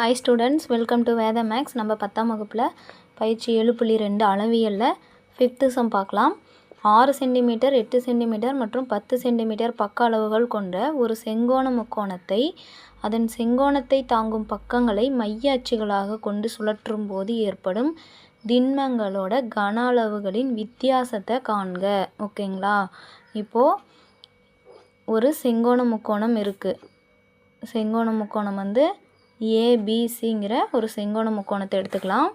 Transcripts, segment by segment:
Hi students welcome to Vedha maths நம்ம பத்தாம் வகுப்பில் பயிற்சி ஏழு புள்ளி ரெண்டு அளவியலில் ஃபிஃப்த்து சம் பார்க்கலாம். ஆறு சென்டிமீட்டர் எட்டு சென்டிமீட்டர் மற்றும் பத்து சென்டிமீட்டர் பக்க அளவுகள் கொண்ட ஒரு செங்கோண முக்கோணத்தை அதன் செங்கோணத்தை தாங்கும் பக்கங்களை மைய அச்சுகளாக கொண்டு சுழற்றும் போது ஏற்படும் திண்மங்களோட கன அளவுகளின் வித்தியாசத்தை காண்க. ஓகேங்களா இப்போது ஒரு செங்கோண முக்கோணம் இருக்குது செங்கோண முக்கோணம் வந்து ஏபிசிங்கிற ஒரு செங்கோண முக்கோணத்தை எடுத்துக்கலாம்.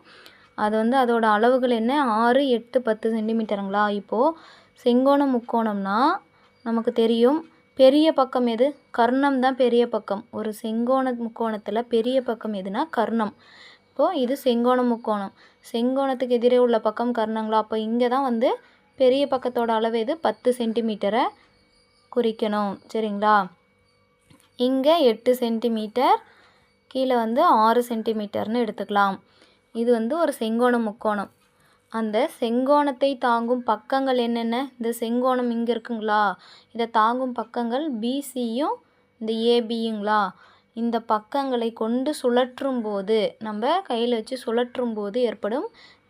அது வந்து அதோட அளவுகள் என்ன? ஆறு எட்டு பத்து சென்டிமீட்டருங்களா? இப்போது செங்கோண முக்கோணம்னா நமக்கு தெரியும் பெரிய பக்கம் எது? கர்ணம் தான் பெரிய பக்கம். ஒரு செங்கோண முக்கோணத்தில் பெரிய பக்கம் எதுனா கர்ணம். இப்போது இது செங்கோண முக்கோணம். செங்கோணத்துக்கு எதிரே உள்ள பக்கம் கர்ணங்களா? அப்போ இங்கே தான் வந்து பெரிய பக்கத்தோட அளவு எது? பத்து சென்டிமீட்டரை குறிக்கணும். சரிங்களா? இங்கே எட்டு சென்டிமீட்டர் கீழே வந்து ஆறு சென்டிமீட்டர்னு எடுத்துக்கலாம். இது வந்து ஒரு செங்கோணம் முக்கோணம். அந்த செங்கோணத்தை தாங்கும் பக்கங்கள் என்னென்ன? இந்த செங்கோணம் இங்கே இருக்குங்களா? இதை தாங்கும் பக்கங்கள் பிசியும் இந்த ஏபியுங்களா இந்த பக்கங்களை கொண்டு சுழற்றும் போது நம்ம கையில் வச்சு சுழற்றும் போது ஏற்படும்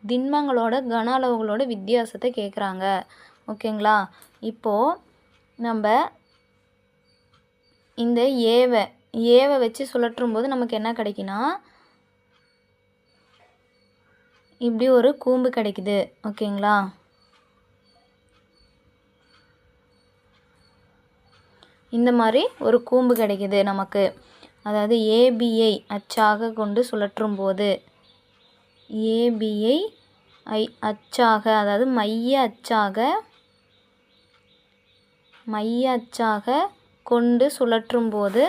திண்மங்களோட கன அளவுகளோட வித்தியாசத்தை கேட்குறாங்க ஓகேங்களா? இப்போது நம்ம இந்த ஏவை ஏவை வச்சு சுழற்றும் போது நமக்கு என்ன கிடைக்குன்னா இப்படி ஒரு கூம்பு கிடைக்குது. ஓகேங்களா? இந்த மாதிரி ஒரு கூம்பு கிடைக்குது நமக்கு. அதாவது ஏபிஐ அச்சாக கொண்டு சுழற்றும் போது ஏபிஐ ஐ அச்சாக அதாவது மைய அச்சாக மைய அச்சாக கொண்டு சுழற்றும் போது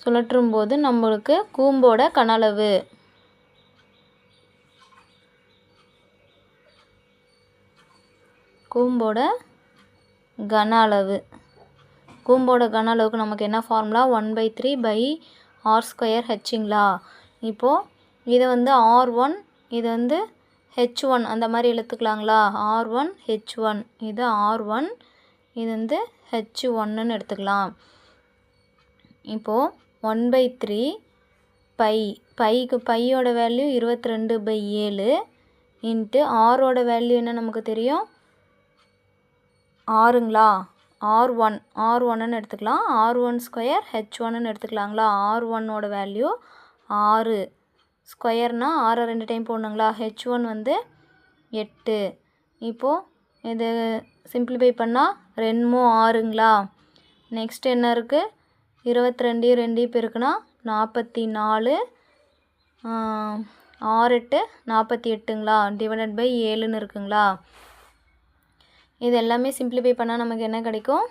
சுழற்றும் போது நம்மளுக்கு கூம்போட கனளவு. கூம்போட கன அளவு கூம்போட கன அளவுக்கு நமக்கு என்ன formula one by three pi r square ஹெச்சுங்களா இப்போது இது வந்து ஆர் ஒன் இது வந்து ஹெச் ஒன் அந்த மாதிரி எழுத்துக்கலாங்களா? ஆர் ஒன் ஹெச் ஒன் இது ஆர் ஒன் இது வந்து ஹெச் ஒன்னுன்னு எடுத்துக்கலாம். இப்போது ஒன் பை த்ரீ பை பைக்கு பையோட வேல்யூ இருபத்தி ரெண்டு பை ஏழு இன்ட்டு ஆரோட வேல்யூ என்ன நமக்கு தெரியும்? ஆறுங்களா? ஆர் ஒன் ஆர் ஒன்னு எடுத்துக்கலாம். ஆர் ஒன் ஸ்கொயர் ஹெச் ஒன்னு எடுத்துக்கலாங்களா? ஆர் ஒன்னோட வேல்யூ ஆறு. ஸ்கொயர்னால் ஆறை ரெண்டு டைம் போடணுங்களா? ஹெச் ஒன் வந்து எட்டு. இப்போது இது சிம்பிளிஃபை பண்ணால் ரெண்டுமோ ஆறுங்களா? நெக்ஸ்ட் என்ன இருக்குது இருபத்தி ரெண்டு ரெண்டையும் பெருக்குனா நாற்பத்தி நாலு ஆறு எட்டு நாற்பத்தி எட்டுங்களா டிவைடட் பை ஏழுன்னு இருக்குங்களா? இது எல்லாமே சிம்பிளிஃபை பண்ணால் நமக்கு என்ன கிடைக்கும்?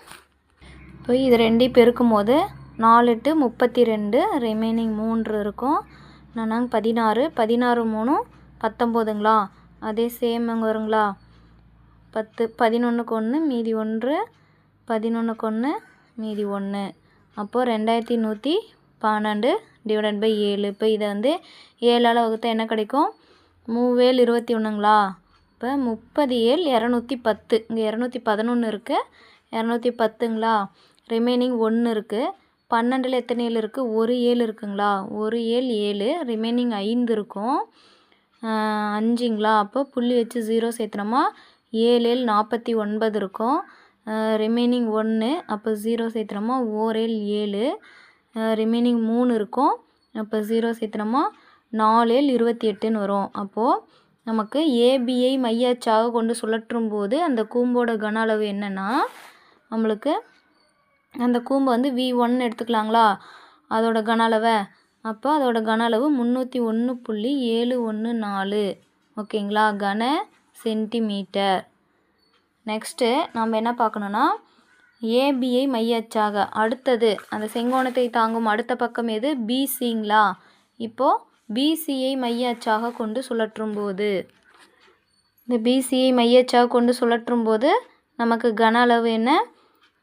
இப்போ இது ரெண்டையும் பெருக்கும் போது நாலு எட்டு முப்பத்தி ரெண்டு ரிமைனிங் மூன்று இருக்கும். நாங்கள் பதினாறு பதினாறு மூணு பத்தொம்போதுங்களா? அதே சேம் அங்கே வருங்களா? பத்து பதினொன்றுக்கு ஒன்று மீதி ஒன்று பதினொன்றுக்கு ஒன்று மீதி ஒன்று அப்போது ரெண்டாயிரத்தி நூற்றி பன்னெண்டு டிவைடட் பை ஏழு. இப்போ இதை வந்து ஏழால் வகுத்தால் என்ன கிடைக்கும்? மூவேல் இருபத்தி ஒன்றுங்களா இப்போ முப்பது ஏழு இரநூத்தி பத்து. இங்கே இரநூத்தி பதினொன்று இருக்குது இரநூத்தி பத்துங்களா? ரிமைனிங் ஒன்று இருக்குது பன்னெண்டில் எத்தனை ஏழு இருக்குது ஒரு ஏழு இருக்குங்களா? ஒரு ஏழு ஏழு. ரிமைனிங் ஐந்து இருக்கும். அஞ்சுங்களா? அப்போ புள்ளி வச்சு ஜீரோ சேர்த்துனோமா? ஏழு ஏழு நாற்பத்தி ஒன்பது இருக்கும். ரிமைனிங் ஒன்று அப்போ ஜீரோ சேர்த்துறோமா? ஓரேல் ஏழு. ரிமைனிங் மூணு இருக்கும். அப்போ ஜீரோ சேர்த்துறோமா? நாலேல் இருபத்தி எட்டுன்னு வரும். அப்போது நமக்கு ஏபிஐ மையாச்சாக கொண்டு சுழற்றும் போது அந்த கூம்போட கன அளவு என்னென்னா நம்மளுக்கு அந்த கூம்பை வந்து வி ஒன்னு எடுத்துக்கலாங்களா? அதோட கன அளவை. அப்போ அதோட கன அளவு முந்நூற்றி ஒன்று புள்ளி ஏழு ஒன்று நாலு. ஓகேங்களா? கன சென்டிமீட்டர். நெக்ஸ்ட்டு நம்ம என்ன பார்க்கணுன்னா ஏபிஐ மையச்சாக. அடுத்தது அந்த செங்கோணத்தை தாங்கும் அடுத்த பக்கம் எது? பிசிங்களா இப்போது பிசிஐ மையச்சாக கொண்டு சுழற்றும் போது இந்த பிசிஐ மையச்சாக கொண்டு சுழற்றும் போது நமக்கு கன அளவு என்ன?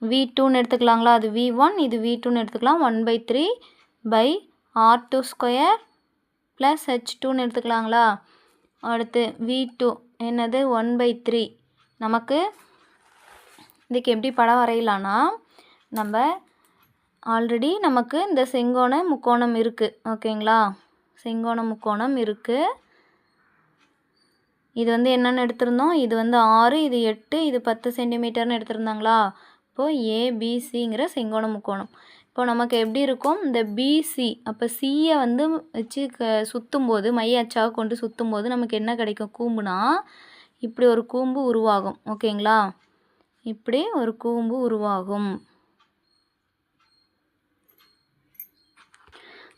வி டூன்னு எடுத்துக்கலாங்களா? அது வி ஒன் இது வி டூன்னு எடுத்துக்கலாம். One by three pi r two square plus h டூன்னு எடுத்துக்கலாங்களா? அடுத்து வி டூ என்னது? ஒன் பை த்ரீ நமக்கு இதுக்கு எப்படி படம் வரையலான்னா நம்ம ஆல்ரெடி நமக்கு இந்த செங்கோண முக்கோணம் இருக்குது ஓகேங்களா? செங்கோண முக்கோணம் இருக்குது இது வந்து என்னென்னு எடுத்திருந்தோம்? இது வந்து ஆறு இது எட்டு இது பத்து சென்டிமீட்டர்னு எடுத்திருந்தாங்களா? இப்போது ஏபிசிங்கிற செங்கோண முக்கோணம். இப்போ நமக்கு எப்படி இருக்கும்? இந்த பிசி அப்போ சியை வந்து வச்சு க சுற்றும்போது மைய அச்சாக கொண்டு சுற்றும்போது நமக்கு என்ன கிடைக்கும்? கூம்புனா இப்படி ஒரு கூம்பு உருவாகும். ஓகேங்களா? இப்படி ஒரு கூம்பு உருவாகும்.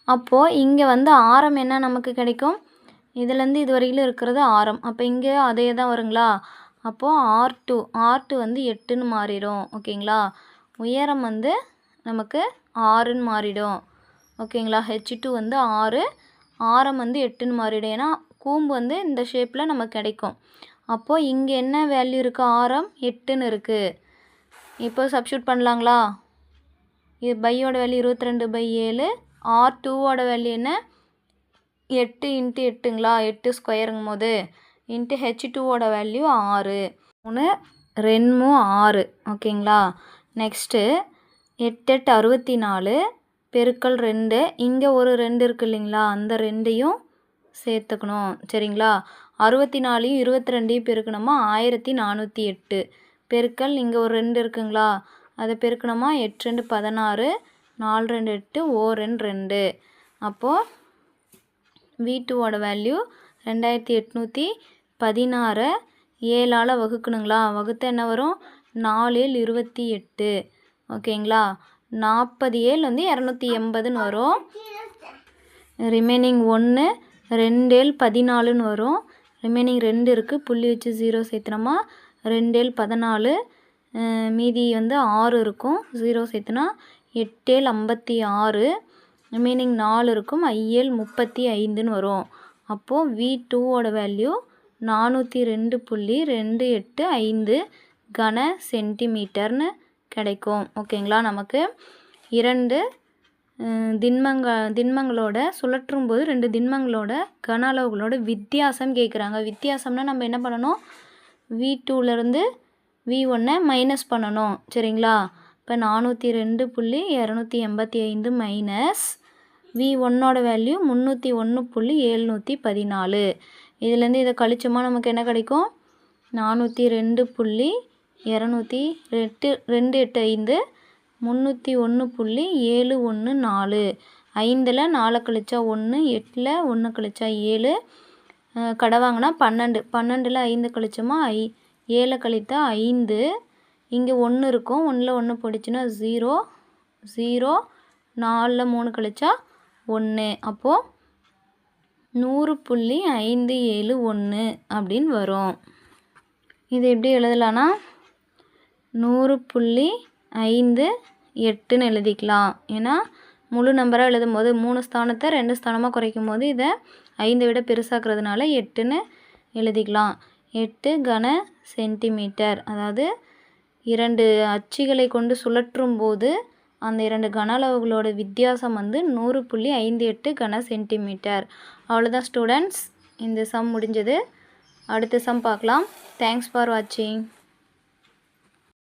அப்போது இங்கே வந்து ஆரம் என்ன நமக்கு கிடைக்கும்? இதுலேருந்து இது வரையிலும் இருக்கிறது ஆரம். அப்போ இங்கே அதே தான் வருங்களா? அப்போது ஆர் டூ ஆர் டூ வந்து எட்டுன்னு மாறிடும். ஓகேங்களா? உயரம் வந்து நமக்கு ஆறுன்னு மாறிடும். ஓகேங்களா? ஹெச் டூ வந்து ஆறு ஆரம் வந்து எட்டுன்னு மாறிடும். ஏன்னா கூம்பு வந்து இந்த ஷேப்பில் நமக்கு கிடைக்கும். அப்போது இங்கே என்ன வேல்யூ இருக்குது ஆரம் எட்டுன்னு இருக்குது இப்போ சப்ஷூட் பண்ணலாங்களா? இது பையோட வேல்யூ இருபத்தி ரெண்டு பை ஏழு. ஆர் டூவோட வேல்யூ என்ன? எட்டு இன்ட்டு எட்டுங்களா? எட்டு ஸ்கொயருங்கும் போது இன்ட்டு ஹெச் டூவோட வேல்யூ ஆறு. மூணு ரெண்டு ஆறு. ஓகேங்களா? நெக்ஸ்ட்டு எட்டு எட்டு அறுபத்தி நாலு பெருக்கல் ரெண்டு. இங்கே ஒரு ரெண்டு இருக்கு இல்லைங்களா? அந்த ரெண்டையும் சேர்த்துக்கணும். சரிங்களா? அறுபத்தி நாலையும் இருபத்தி ரெண்டையும் பெருக்கணுமா? ஆயிரத்தி நானூற்றி எட்டு. பெருக்கல் இங்கே ஒரு ரெண்டு இருக்குங்களா? அதை பெருக்கணுமா? எட்டு ரெண்டு பதினாறு நாலு ரெண்டு எட்டு ஓ ரெண்டு ரெண்டு. அப்போது வீட்டுவோட வேல்யூ ரெண்டாயிரத்தி எட்நூற்றி பதினாறு. ஏழால் வகுக்கணுங்களா? வகுத்த என்ன வரும்? நாலு ஏழு இருபத்தி எட்டு. ஓகேங்களா? நாற்பது ஏழு வந்து இரநூத்தி எண்பதுன்னு வரும். ரிமைனிங் ஒன்று ரெண்டு ஏழு பதினாலுன்னு வரும். ரிமைனிங் ரெண்டு இருக்குது புள்ளி வச்சு ஜீரோ சேர்த்துனோமா? ரெண்டேல் பதினாலு. மீதி வந்து ஆறு இருக்கும். ஜீரோ சேர்த்துனா எட்டேல் ஐம்பத்தி ஆறு. ரிமைனிங் நாலு இருக்கும். ஐஏல் முப்பத்தி ஐந்துன்னு வரும். அப்போது வி டூவோட வேல்யூ நானூற்றி ரெண்டு புள்ளி ரெண்டு எட்டு ஐந்து கன சென்டிமீட்டர்னு கிடைக்கும். ஓகேங்களா நமக்கு இரண்டு திண்மங்க திண்மங்களோட சுழற்றும் போது ரெண்டு திண்மங்களோட கன அளவுகளோட வித்தியாசம் கேட்குறாங்க வித்தியாசம்னா நம்ம என்ன பண்ணணும்? வி டூலேருந்து வி ஒன்னை மைனஸ் பண்ணணும். சரிங்களா? இப்போ நானூற்றி ரெண்டு புள்ளி இரநூத்தி எண்பத்தி ஐந்து மைனஸ் வி ஒன்னோட வேல்யூ முந்நூற்றி ஒன்று புள்ளி ஏழ்நூற்றி பதினாலு. இதுலேருந்து இதை கழிச்சோமா நமக்கு என்ன கிடைக்கும்? நானூற்றி ரெண்டு புள்ளி இரநூத்தி எட்டு ரெண்டு எட்டு ஐந்து முந்நூற்றி ஒன்று புள்ளி ஏழு ஒன்று நாலு. ஐந்தில் நாலு கழிச்சா ஒன்று எட்டில் ஒன்று கழிச்சா ஏழு. கடை வாங்கினா பன்னெண்டு. பன்னெண்டில் ஐந்து கழிச்சோமா ஐ ஏழை கழித்தா ஐந்து. இங்கே ஒன்று இருக்கும். ஒன்றில் ஒன்று போயிடுச்சுன்னா ஜீரோ. ஜீரோ நாலில் மூணு கழிச்சா ஒன்று அப்போது நூறு புள்ளி ஐந்து ஏழு ஒன்று அப்படின்னு வரும். இது எப்படி எழுதலான்னா நூறு புள்ளி ஐந்து எட்டுன்னு எழுதிக்கலாம். ஏன்னா முழு நம்பராக எழுதும் போது மூணு ஸ்தானத்தை ரெண்டு ஸ்தானமாக குறைக்கும் போது இதை ஐந்தை விட பெருசாக்குறதுனால எட்டுன்னு எழுதிக்கலாம். எட்டு கன சென்டிமீட்டர் அதாவது இரண்டு அச்சுகளை கொண்டு சுழற்றும் போது அந்த இரண்டு கன அளவுகளோட வித்தியாசம் வந்து நூறு புள்ளி ஐந்து எட்டு கன சென்டிமீட்டர் அவ்வளோதான் ஸ்டூடெண்ட்ஸ் இந்த சம் முடிஞ்சது. அடுத்த சம் பார்க்கலாம். தேங்க்ஸ் ஃபார் வாட்சிங்